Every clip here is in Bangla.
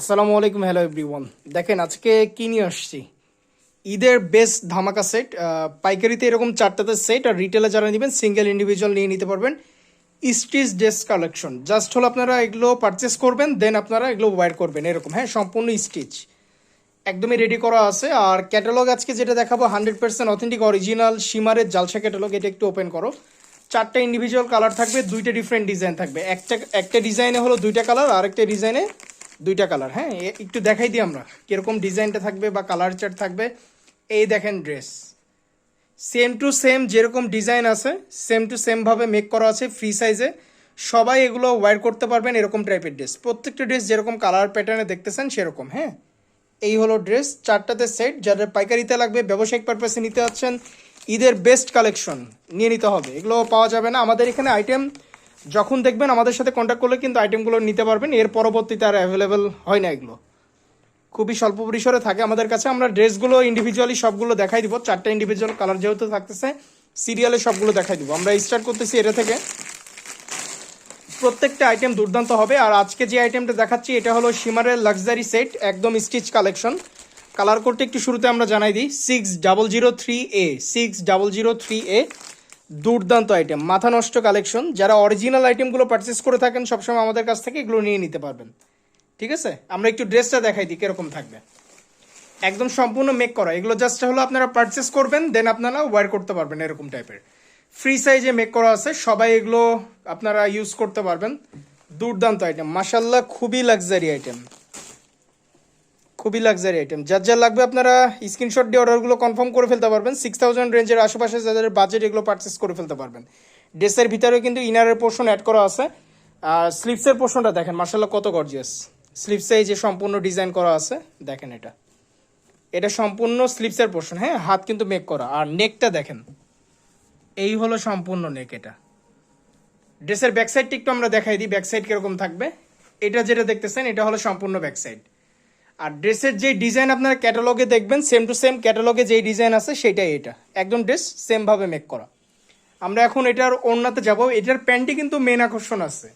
আসসালামু আলাইকুম হ্যালো এভরিওয়ান দেখেন, আজকে কি নিয়ে আসছি? ঈদের বেস্ট ধামাকা সেট পাইকারিতে এরকম চারটাতে সেট আর রিটেলে যারা নেবেন সিঙ্গেল ইন্ডিভিজুয়াল নিয়ে নিতে পারবেন। স্টিচ ড্রেস কালেকশন জাস্ট হলো আপনারা এগুলো পারচেস করবেন দেন আপনারা এগুলো ওয়্যার করবেন, এরকম। হ্যাঁ সম্পূর্ণ স্টিচ একদমই রেডি করা আছে। আর ক্যাটালগ আজকে যেটা দেখাবো হান্ড্রেড পার্সেন্ট অথেন্টিক অরিজিনাল সীমারের জালসা ক্যাটালগ এটা একটু ওপেন করো। চারটা ইন্ডিভিজুয়াল কালার থাকবে, দুইটা ডিফারেন্ট ডিজাইন থাকবে। একটা একটা ডিজাইনে হলো দুইটা কালার আর একটা ডিজাইনে দুইটা কালার হ্যাঁ? একটু দেখাই দিই আমরা, কীরকম ডিজাইনটা থাকবে বা কালার চার্ট থাকবে। এই দেখেন ড্রেস সেম টু সেম যেরকম ডিজাইন আছে সেম টু সেম ভাবে মেক করা আছে ফ্রি সাইজে সবাই এগুলো ওয়্যার করতে পারবেন এরকম টাইপের ড্রেস প্রত্যেকটা ড্রেস যেরকম কালার প্যাটার্নে দেখতেছেন সেরকম হ্যাঁ? এই হলো ড্রেস চারটাতে সেট যাদের পাইকারিতে লাগবে ব্যবসায়িক পারপাসে নিতে যাচ্ছেন, ঈদের বেস্ট কালেকশন নিয়ে নিতে হবে। এগুলো পাওয়া যাবে না। আমাদের এখানে আইটেম যখন দেখবেন আমাদের সাথে কন্ট্যাক্ট করলে কিন্তু আইটেমগুলো নিতে পারবেন, এর পরবর্তীতে আর অ্যাভেলেবেল হয় না এগুলো। খুবই স্বল্প পরিসরে থাকে আমাদের কাছে, আমরা ড্রেসগুলো ইন্ডিভিজুয়ালি সবগুলো দেখাই দিব, চারটা ইন্ডিভিজুয়াল কালার যেহেতু থাকতেছে সিরিয়ালে সবগুলো দেখাই দিব। আমরা স্টার্ট করতেছি এটা থেকে। প্রত্যেকটা আইটেম দুর্দান্ত হবে, আর আজকে যে আইটেমটা দেখাচ্ছি, এটা হলো সিমারের লাক্সারি সেট একদম স্টিচ কালেকশন কালার করতে একটু শুরুতে আমরা জানাই দিই six double zero three A six double zero three A দুর্দান্ত আইটেম মাথা নষ্ট কালেকশন যারা অরিজিনাল আইটেমগুলো পারচেস করে থাকেন, সবসময় আমাদের কাছ থেকে এগুলো নিয়ে নিতে পারবেন। ঠিক আছে? আমরা একটু ড্রেসটা দেখাই দিই, কীরকম থাকবে। একদম সম্পূর্ণ মেক করা। এগুলো জাস্ট হলো আপনারা পারচেস করবেন দেন আপনারা ওয়্যার করতে পারবেন এরকম টাইপের ফ্রি সাইজে মেক করা আছে, সবাই এগুলো আপনারা ইউজ করতে পারবেন। দুর্দান্ত আইটেম মাসাল্লাহ খুবই লাক্সারি আইটেম খুবই লাক্সারি আইটেম যার যা লাগবে আপনারা স্ক্রিনশট দিয়ে অর্ডারগুলো কনফার্ম করে ফেলতে পারবেন। সিক্স থাউজেন্ড রেঞ্জের আশেপাশে যাদের বাজেট এগুলো পারচেস করে ফেলতে পারবেন। ড্রেসের ভিতরে কিন্তু ইনারের পোর্শন অ্যাড করা আছে। আর স্লিপসের পোর্শনটা দেখেন মার্শাল্লাহ কত গর্জিয়াস স্লিপসে এই যে সম্পূর্ণ ডিজাইন করা আছে, দেখেন এটা। এটা সম্পূর্ণ স্লিপসের পোর্শন হ্যাঁ? হাত কিন্তু মেক করা। আর নেকটা দেখেন, এই হলো সম্পূর্ণ নেক এটা। ড্রেসের ব্যাক সাইডটা একটু আমরা দেখাই দিই ব্যাক সাইড কীরকম থাকবে। এটা যেটা দেখতেছেন, এটা হলো সম্পূর্ণ ব্যাক সাইড আর ড্রেসের যে ডিজাইন আপনারা ক্যাটালগে দেখবেন সেম টু সেম ক্যাটালগে যেই ডিজাইন আছে সেটাই এটা। একদম ড্রেস সেমভাবে মেক করা। আমরা এখন এটার ওড়নাতে যাব। এটার প্যান্টে কিন্তু মেন আকর্ষণ আছে।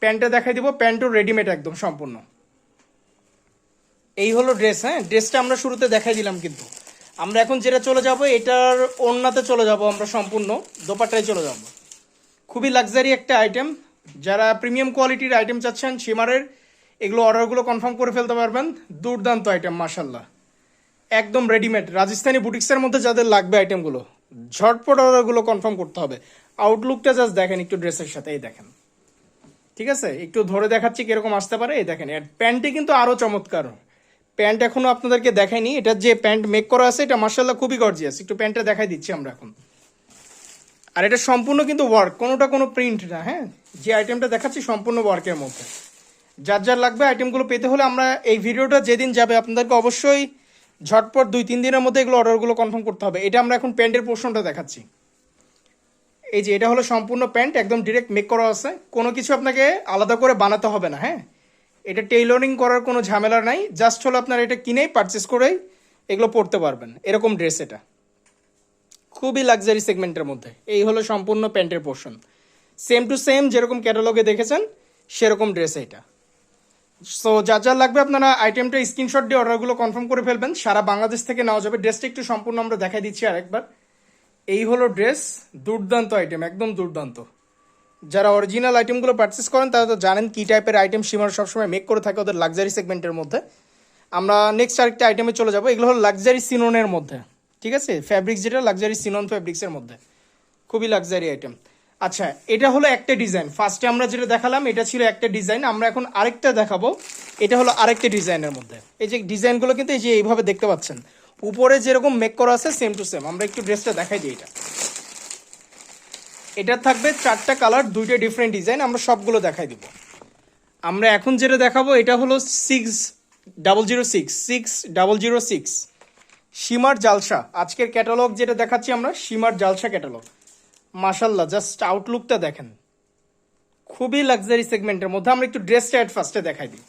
প্যান্টটা দেখাই দিব, প্যান্টও রেডিমেড একদম সম্পূর্ণ। এই হলো ড্রেস হ্যাঁ? ড্রেসটা আমরা শুরুতে দেখাই দিলাম কিন্তু। আমরা এখন যেটা চলে যাব, এটার ওড়নাতে চলে যাব আমরা সম্পূর্ণ। দোপাটায় চলে যাব। খুবই লাক্সারি একটা আইটেম যারা প্রিমিয়াম কোয়ালিটির আইটেম চাচ্ছেন সীমারের এগুলো অর্ডারগুলো কনফার্ম করে ফেলতে পারবেন। দুর্দান্ত আইটেম মাসাল্লাহ একদম রেডিমেড রাজস্থানি বুটিক্সের মধ্যে যাদের লাগবে আইটেমগুলো ঝটপট অর্ডারগুলো কনফার্ম করতে হবে। আউটলুকটা জাস্ট দেখেন, একটু ড্রেসের সাথে, এই দেখেন। ঠিক আছে? একটু ধরে দেখাচ্ছি কীরকম আসতে পারে, এই দেখেন। আর প্যান্টটি কিন্তু আরও চমৎকার। প্যান্ট এখনও আপনাদেরকে দেখাইনি। এটার যে প্যান্ট মেক করা আছে, এটা মার্শাল্লাহ খুবই গর্জিয়াস একটু প্যান্টটা দেখাই দিচ্ছি আমরা এখন। আর এটা সম্পূর্ণ কিন্তু ওয়ার্ক কোনোটা কোনো প্রিন্ট না হ্যাঁ? যে আইটেমটা দেখাচ্ছি, সম্পূর্ণ ওয়ার্কের মধ্যে। যার যার লাগবে আইটেমগুলো পেতে হলে আমরা এই ভিডিওটা যেদিন যাবে আপনাদেরকে অবশ্যই ঝটপট দুই, তিন দিনের মধ্যে এগুলো অর্ডারগুলো কনফার্ম করতে হবে। এটা আমরা এখন প্যান্টের পোর্শনটা দেখাচ্ছি। এই যে এটা হলো সম্পূর্ণ প্যান্ট, একদম ডিরেক্ট মেক করা আছে। কোনো কিছু আপনাকে আলাদা করে বানাতে হবে না হ্যাঁ? এটা টেইলরিং করার কোনো ঝামেলা নাই। জাস্ট হলো আপনারা এটা কিনেই পারচেস করেই এগুলো পরতে পারবেন। এরকম ড্রেস এটা। খুবই লাক্সারি সেগমেন্টের মধ্যে। এই হলো সম্পূর্ণ প্যান্টের পোর্শন সেম টু সেম যেরকম ক্যাটালগে দেখেছেন, সেরকম ড্রেস এটা। সো যা যার লাগবে আপনারা আইটেমটা স্ক্রিনশট দিয়ে অর্ডারগুলো কনফার্ম করে ফেলবেন। সারা বাংলাদেশ থেকে নেওয়া যাবে। ড্রেসটা একটু সম্পূর্ণ আমরা দেখাই দিচ্ছি আরেকবার। এই হলো ড্রেস দুর্দান্ত আইটেম একদম দুর্দান্ত। যারা অরিজিনাল আইটেমগুলো পারচেস করেন, তারা তো জানেন কী টাইপের আইটেম সীমার সবসময় মেক করে থাকে ওদের লাক্সারি সেগমেন্টের মধ্যে। আমরা নেক্সট আরেকটা আইটেমে চলে যাব। এগুলো হলো লাক্সারি সিনোনের মধ্যে। ঠিক আছে? ফ্যাব্রিক্স যেটা লাক্সারি সিনন ফ্যাব্রিক্সের মধ্যে। খুবই লাক্সারি আইটেম আচ্ছা এটা হলো একটা ডিজাইন ফার্স্টে আমরা যেটা দেখালাম, এটা ছিল একটা ডিজাইন আমরা এখন আরেকটা দেখাবো। এটা হলো আরেকটা ডিজাইনের মধ্যে। এই যে ডিজাইনগুলো কিন্তু এই যে এইভাবে দেখতে পাচ্ছেন, উপরে যেরকম মেক করা আছে সেম টু সেম আমরা একটু ড্রেসটা দেখাই দিই এটা। এটা থাকবে চারটা কালার দুইটা ডিফারেন্ট ডিজাইন আমরা সবগুলো দেখাই দিব। আমরা এখন যেটা দেখাবো, এটা হলো six double zero six six double zero six Seemar Jalsa. আজকের ক্যাটালগ যেটা দেখাচ্ছি আমরা, সীমার জালসা ক্যাটালগ মাশাল্লাহ জাস্ট আউটলুকটা দেখেন। খুবই লাক্সারি সেগমেন্টের মধ্যে আমরা একটু ড্রেসটা অ্যাট ফার্স্টে দেখাই দিই।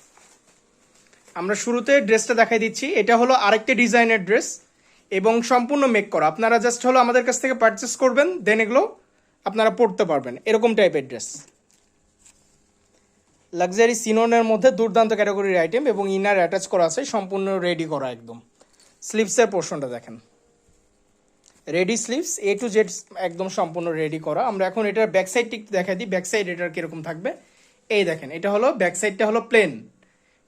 আমরা শুরুতে ড্রেসটা দেখাই দিচ্ছি। এটা হলো আরেকটা ডিজাইনের ড্রেস এবং সম্পূর্ণ মেক করা। আপনারা জাস্ট হলো আমাদের কাছ থেকে পারচেস করবেন দেন এগুলো আপনারা পড়তে পারবেন। এরকম টাইপের ড্রেস লাক্সারি সিনোনের মধ্যে দুর্দান্ত ক্যাটাগরির আইটেম এবং ইনার অ্যাটাচ করা আছে, সম্পূর্ণ রেডি করা একদম। স্লিপসের পোর্শনটা দেখেন। Ready sleeves A to Z একদম সম্পূর্ণ রেডি করা। আমরা এখন এটার ব্যাক সাইড ঠিক দেখাই দিই ব্যাক সাইড এটার কীরকম থাকবে। এই দেখেন, এটা হলো ব্যাক সাইডটা হলো প্লেন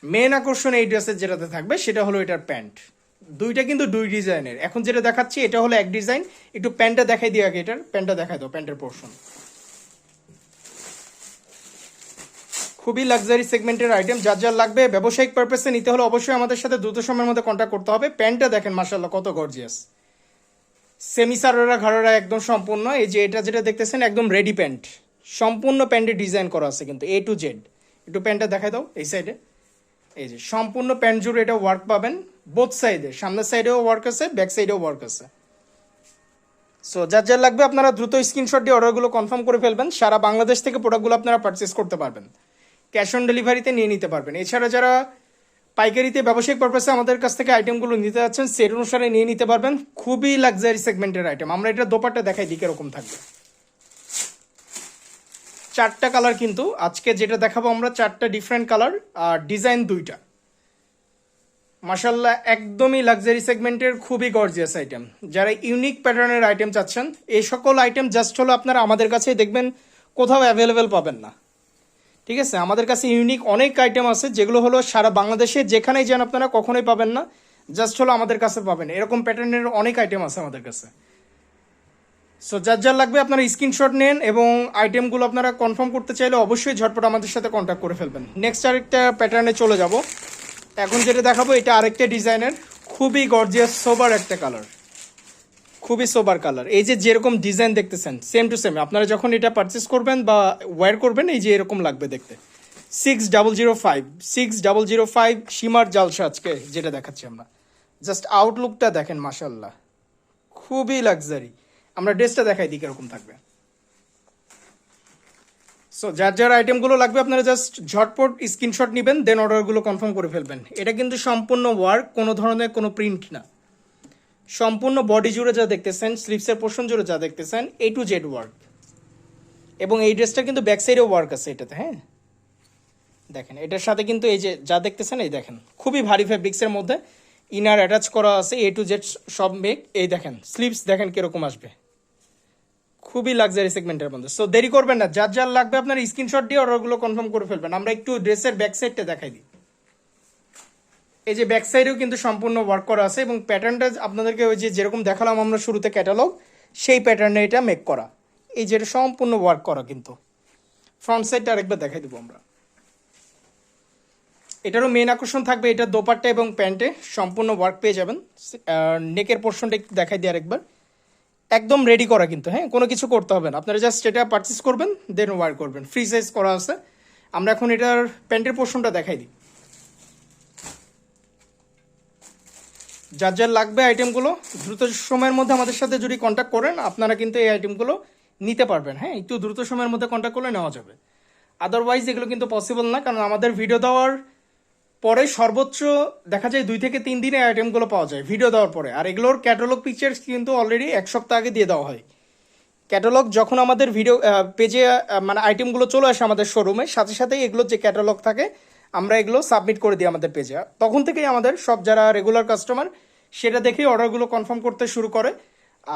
মেন আকর্ষণ এই ড্রেসের যেটাতে থাকবে, সেটা হলো এটার প্যান্ট। দুইটা কিন্তু দুই ডিজাইনের। এখন যেটা দেখাচ্ছি, এটা হলো এক ডিজাইন। একটু প্যান্টটা দেখাই দিই আগে এটার। প্যান্টটা দেখাই দাও, প্যান্টের পোর্শন খুবই লাক্সারি সেগমেন্টের আইটেম যার যার লাগবে ব্যবসায়িক পারপাসে নিতে হলে অবশ্যই আমাদের সাথে দ্রুত সময়ের মধ্যে কন্ট্যাক্ট করতে হবে। প্যান্টটা দেখেন মার্শাল্লাহ কত গর্জিয়াস সেমি সারোরা একদম সম্পূর্ণ। এই যে এটা যেটা দেখতেছেন, একদম রেডি প্যান্ট সম্পূর্ণ প্যান্টে ডিজাইন করা আছে কিন্তু এ টু জেড একটু প্যান্টটা দেখাই দাও, এই সাইডে এই যে, সম্পূর্ণ প্যান্ট জুড়ে এটা ওয়ার্ক পাবেন বোথ সাইডে সামনের সাইডেও ওয়ার্ক আছে ব্যাক সাইডেও ওয়ার্ক আছে। সো যার যার লাগবে আপনারা দ্রুত স্ক্রিনশট দিয়ে অর্ডারগুলো কনফার্ম করে ফেলবেন। সারা বাংলাদেশ থেকে প্রোডাক্টগুলো আপনারা পারচেস করতে পারবেন। ক্যাশ অন ডেলিভারিতে নিয়ে নিতে পারবেন। এছাড়া যারা পাইকারিতে ব্যবসায়িক পারপাসে আমাদের কাছ থেকে আইটেমগুলো নিতে যাচ্ছেন সেট অনুসারে নিয়ে নিতে পারবেন। খুবই লাক্সারি সেগমেন্টের আইটেম আমরা এটা দোপাট্টা দেখাই দিই এরকম থাকবে। চারটা কালার কিন্তু, আজকে যেটা দেখাবো আমরা, চারটা ডিফারেন্ট কালার আর ডিজাইন দুইটা। মাসাল্লাহ একদমই লাক্সারি সেগমেন্টের খুবই গর্জিয়াস আইটেম যারা ইউনিক প্যাটার্নের আইটেম চাচ্ছেন, এই সকল আইটেম জাস্ট হলো আপনারা আমাদের কাছেই দেখবেন, কোথাও অ্যাভেলেবেল পাবেন না। ঠিক আছে? আমাদের কাছে ইউনিক অনেক আইটেম আছে, যেগুলো হলো সারা বাংলাদেশে যেখানেই যান আপনারা কখনোই পাবেন না জাস্ট হলো আমাদের কাছে পাবেন। এরকম প্যাটার্নের অনেক আইটেম আছে আমাদের কাছে। সো যার যার লাগবে আপনারা স্ক্রিনশট নেন এবং আইটেমগুলো আপনারা কনফার্ম করতে চাইলে অবশ্যই ঝটপট আমাদের সাথে কন্ট্যাক্ট করে ফেলবেন। নেক্সট আরেকটা প্যাটার্নে চলে যাব। এখন যেটা দেখাবো, এটা আরেকটা ডিজাইনের খুবই গর্জিয়াস সোবার একটা কালার খুবই সোবার কালার এই যে যেরকম ডিজাইন দেখতেছেন সেম টু সেম আপনারা যখন এটা পারচেস করবেন বা ওয়্যার করবেন, এই যে এরকম লাগবে দেখতে। Six double zero five six double zero five Seemar Jalsa আজকে যেটা দেখাচ্ছি আমরা। জাস্ট আউটলুকটা দেখেন মাসাল্লাহ খুবই লাক্সারি আমরা ড্রেসটা দেখাই দিই কীরকম থাকবে। সো যার যার আইটেমগুলো লাগবে, আপনারা জাস্ট ঝটপট স্ক্রিনশট নেবেন দেন অর্ডারগুলো কনফার্ম করে ফেলবেন। এটা কিন্তু সম্পূর্ণ ওয়ার্ক কোনো ধরনের কোনো প্রিন্ট না। সম্পূর্ণ বডি জুড়ে যা দেখতেছেন স্লিপসের পোর্শন জুড়ে যা দেখতেছেন এ টু জেড ওয়ার্ক এবং এই ড্রেসটা কিন্তু ব্যাক সাইডেও ওয়ার্ক আছে এটাতে হ্যাঁ? দেখেন, এটার সাথে কিন্তু এই যে যা দেখতেছেন, এই দেখেন, খুবই ভারী ফ্যাব্রিক্সের মধ্যে ইনার অ্যাটাচ করা আছে এ টু জেড সব মেক এই দেখেন স্লিপস দেখেন কীরকম আসবে। খুবই লাক্সারি সেগমেন্টের মধ্যে। সো দেরি করবেন না, যার যার লাগবে আপনার স্ক্রিনশট দিয়ে অর্ডারগুলো কনফার্ম করে ফেলবেন। আমরা একটু ড্রেসের ব্যাক সাইডটা দেখাই দিই। এই যে ব্যাক সাইডেও কিন্তু সম্পূর্ণ ওয়ার্ক করা আছে এবং প্যাটার্নটা আপনাদেরকে ওই যে যেরকম দেখালাম আমরা শুরুতে ক্যাটালগ সেই প্যাটার্নে এটা মেক করা। এই যে এটা সম্পূর্ণ ওয়ার্ক করা কিন্তু। ফ্রন্ট সাইডটা আরেকবার দেখাই দেবো আমরা। এটারও মেন আকর্ষণ থাকবে এটা দোপাট্টা এবং প্যান্টে সম্পূর্ণ ওয়ার্ক পেয়ে যাবেন। নেকের পোর্শনটা একটু দেখাই দিই আরেকবার। একদম রেডি করা কিন্তু হ্যাঁ কোনো কিছু করতে হবে না। আপনারা জাস্ট এটা পারচেস করবেন দেন ওয়ার করবেন। ফ্রি সাইজ করা আছে। আমরা এখন এটার প্যান্টের পোর্শনটা দেখাই দিই। যার যার লাগবে আইটেমগুলো দ্রুত সময়ের মধ্যে আমাদের সাথে যদি কন্ট্যাক্ট করেন, আপনারা কিন্তু এই আইটেমগুলো নিতে পারবেন। হ্যাঁ একটু দ্রুত সময়ের মধ্যে কন্ট্যাক্ট করলে নেওয়া যাবে। আদারওয়াইজ এগুলো কিন্তু পসিবল না, কারণ আমাদের ভিডিও দেওয়ার পরে সর্বোচ্চ দেখা যায় দুই থেকে তিন দিনে আইটেমগুলো পাওয়া যায় ভিডিও দেওয়ার পরে। আর এগুলোর ক্যাটালগ পিকচার্স কিন্তু অলরেডি এক সপ্তাহ আগে দিয়ে দেওয়া হয়। ক্যাটালগ যখন আমাদের ভিডিও পেজে মানে আইটেমগুলো চলে আসে আমাদের শোরুমে সাথে সাথেই এগুলোর যে ক্যাটালগ থাকে আমরা এগুলো সাবমিট করে দিই আমাদের পেজে তখন থেকেই আমাদের সব যারা রেগুলার কাস্টমার সেটা দেখেই অর্ডারগুলো কনফার্ম করতে শুরু করে।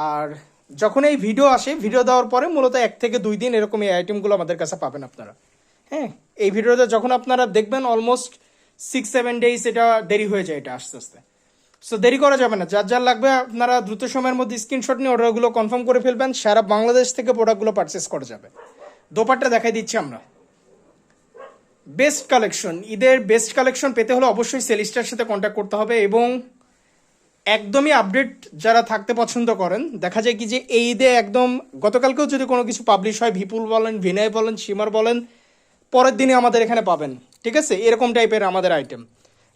আর যখন এই ভিডিও আসে ভিডিও দেওয়ার পরে মূলত এক থেকে দুই দিন এরকম এই আইটেমগুলো আমাদের কাছে পাবেন আপনারা। হ্যাঁ এই ভিডিওতে যখন আপনারা দেখবেন অলমোস্ট সিক্স সেভেন ডেইস এটা দেরি হয়ে যায় এটা আস্তে আস্তে। সো দেরি করা যাবে না। যার যার লাগবে আপনারা দ্রুত সময়ের মধ্যে স্ক্রিনশট নিয়ে অর্ডারগুলো কনফার্ম করে ফেলবেন। সারা বাংলাদেশ থেকে প্রোডাক্টগুলো পারচেস করা যাবে। দোপারটা দেখাই দিচ্ছি আমরা। বেস্ট কালেকশন, ঈদের বেস্ট কালেকশন পেতে হলে অবশ্যই সেলিস্টার সাথে কন্ট্যাক্ট করতে হবে এবং একদমই আপডেট যারা থাকতে পছন্দ করেন, দেখা যায় কি যে এই ঈদে একদম গতকালকেও যদি কোনো কিছু পাবলিশ হয় ভিপুল বলেন ভিনয় বলেন সীমার বলেন, পরের দিনে আমাদের এখানে পাবেন, ঠিক আছে? এরকম টাইপের আমাদের আইটেম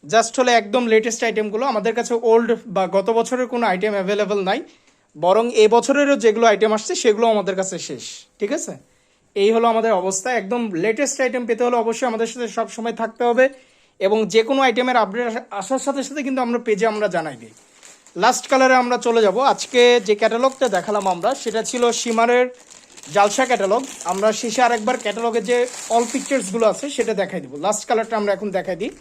জাস্ট হলে একদম লেটেস্ট আইটেমগুলো আমাদের কাছে ওল্ড বা গত বছরের কোনো আইটেম অ্যাভেলেবেল নাই, বরং এ বছরেরও যেগুলো আইটেম আসছে, সেগুলো আমাদের কাছে শেষ, ঠিক আছে? এই হলো আমাদের অবস্থা। একদম লেটেস্ট আইটেম পেতে হলে অবশ্যই আমাদের সাথে সব সময় থাকতে হবে এবং যে কোনো আইটেমের আপডেট আসার সাথে সাথে কিন্তু আমরা পেজে আমরা জানাই দিই। লাস্ট কালারে আমরা চলে যাব। আজকে যে ক্যাটালগটা দেখালাম আমরা, সেটা ছিল সীমারের জালসা ক্যাটালগ আমরা শেষে আরেকবার ক্যাটালগে যে অল পিকচার্সগুলো আছে, সেটা দেখাই দিব। লাস্ট কালারটা আমরা এখন দেখাই দিই।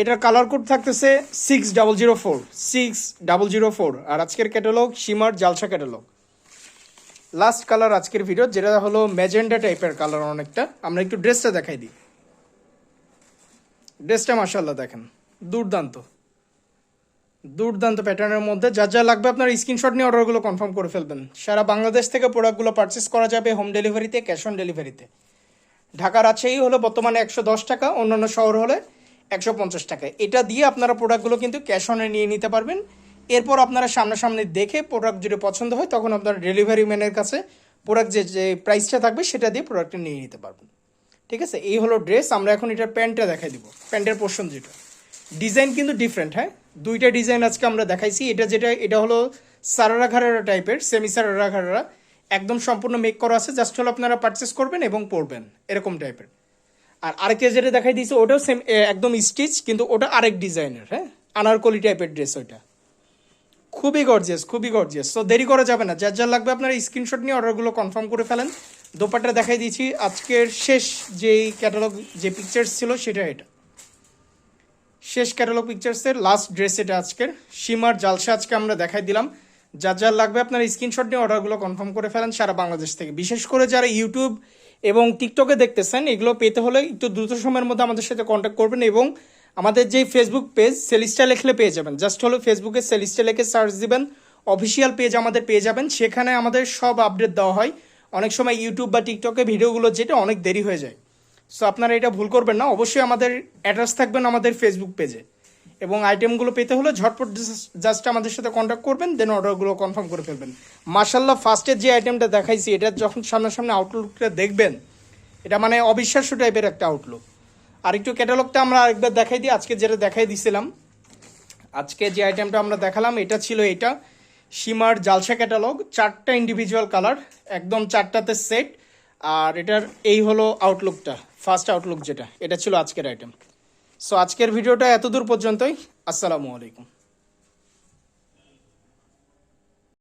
এটার কালার কোড থাকতেছে six double zero four six double zero four আর আজকের catalogue Seemar Jalsa catalogue last colour আজকের ভিডিও যেটা হলো ম্যাজেন্ডা টাইপের কালার অনেকটা। আমরা একটু ড্রেসটা দেখাই দিই। ড্রেসটা মাসাল্লাহ দেখেন, দুর্দান্ত। দুর্দান্ত প্যাটার্নের মধ্যে যা যা লাগবে আপনার স্ক্রিনশট নিয়ে অর্ডারগুলো কনফার্ম করে ফেলবেন। সারা বাংলাদেশ থেকে প্রোডাক্টগুলো পারচেস করা যাবে হোম ডেলিভারিতে ক্যাশ অন ডেলিভারিতে ঢাকা রাজশাহী হলো বর্তমানে একশো দশ টাকা, অন্যান্য শহর হলে একশো পঞ্চাশ টাকা। এটা দিয়ে আপনারা প্রোডাক্টগুলো কিন্তু ক্যাশ অনে নিয়ে নিতে পারবেন। এরপর আপনারা সামনাসামনি দেখে প্রোডাক্ট যদি পছন্দ হয়, তখন আপনার ডেলিভারি ম্যানের কাছে প্রোডাক্ট যে যে প্রাইসটা থাকবে, সেটা দিয়ে প্রোডাক্টটা নিয়ে নিতে পারবেন। ঠিক আছে? এই হলো ড্রেস আমরা এখন এটার প্যান্টটা দেখাই দিব। প্যান্টের পোর্শন যেটা। ডিজাইন কিন্তু ডিফারেন্ট হ্যাঁ? দুইটা ডিজাইন আজকে আমরা দেখাইছি। এটা যেটা, এটা হলো সারারা ঘারারা টাইপের সেমি সারারা ঘারারা একদম সম্পূর্ণ মেক করা আছে জাস্ট হলো আপনারা পারচেস করবেন এবং পরবেন, এরকম টাইপের আর আরেকটা যেটা দেখাই দিয়েছে, ওটাও সেম একদম স্টিচ কিন্তু ওটা আরেক ডিজাইনের হ্যাঁ? আনারকলি টাইপের ড্রেস ওইটা। খুবই গর্জিয়াস খুবই গর্জিয়াস তো দেরি করা যাবে না। যার যার লাগবে আপনারা স্ক্রিনশট নিয়ে অর্ডারগুলো কনফার্ম করে ফেলেন। দোপাটা দেখাই দিয়েছি। আজকের শেষ যেই ক্যাটালগ যে পিকচার্স ছিল সেটা এটা। শেষ ক্যাটালগ পিকচার্সের লাস্ট ড্রেস এটা আজকের। সীমার জালসা আজকে আমরা দেখাই দিলাম। যার যার লাগবে আপনার স্ক্রিনশট নিয়ে অর্ডারগুলো কনফার্ম করে ফেলেন সারা বাংলাদেশ থেকে। বিশেষ করে যারা ইউটিউব এবং টিকটকে দেখতেছেন, এগুলো পেতে হলে একটু দ্রুত সময়ের মধ্যে আমাদের সাথে কন্ট্যাক্ট করবেন এবং আমাদের যেই ফেসবুক পেজ সেলিস্টা লেখলে পেয়ে যাবেন। জাস্ট হলো ফেসবুকে সেলিস্টা লেখে সার্চ দিবেন। অফিসিয়াল পেজ আমাদের পেয়ে যাবেন। সেখানে আমাদের সব আপডেট দেওয়া হয়। অনেক সময় ইউটিউব বা টিকটকে ভিডিওগুলো যেটা অনেক দেরি হয়ে যায়। সো আপনারা এটা ভুল করবেন না। অবশ্যই আমাদের অ্যাড্রেস থাকবেন আমাদের ফেসবুক পেজে এবং আইটেমগুলো পেতে হলে ঝটপট জাস্ট আমাদের সাথে কন্ট্যাক্ট করবেন দেন অর্ডারগুলো কনফার্ম করে ফেলবেন। মার্শাল্লাহ ফার্স্টের যে আইটেমটা দেখাইছি, এটা যখন সামনাসামনি আউটলুকটা দেখবেন, এটা মানে অবিশ্বাস্য টাইপের একটা আউটলুক আর একটু ক্যাটালগটা আমরা আরেকবার দেখাই দিই। আজকে যেটা দেখাই দিছিলাম, আজকে যে আইটেমটা আমরা দেখালাম, এটা ছিল এটা, সীমার জালসা ক্যাটালগ, চারটা ইন্ডিভিজুয়াল কালার একদম চারটাতে সেট আর এটার এই হলো আউটলুকটা ফার্স্ট আউটলুক যেটা, এটা ছিল আজকের আইটেম সো আজকের ভিডিওটা এতদূর পর্যন্তই, আসসালামু আলাইকুম।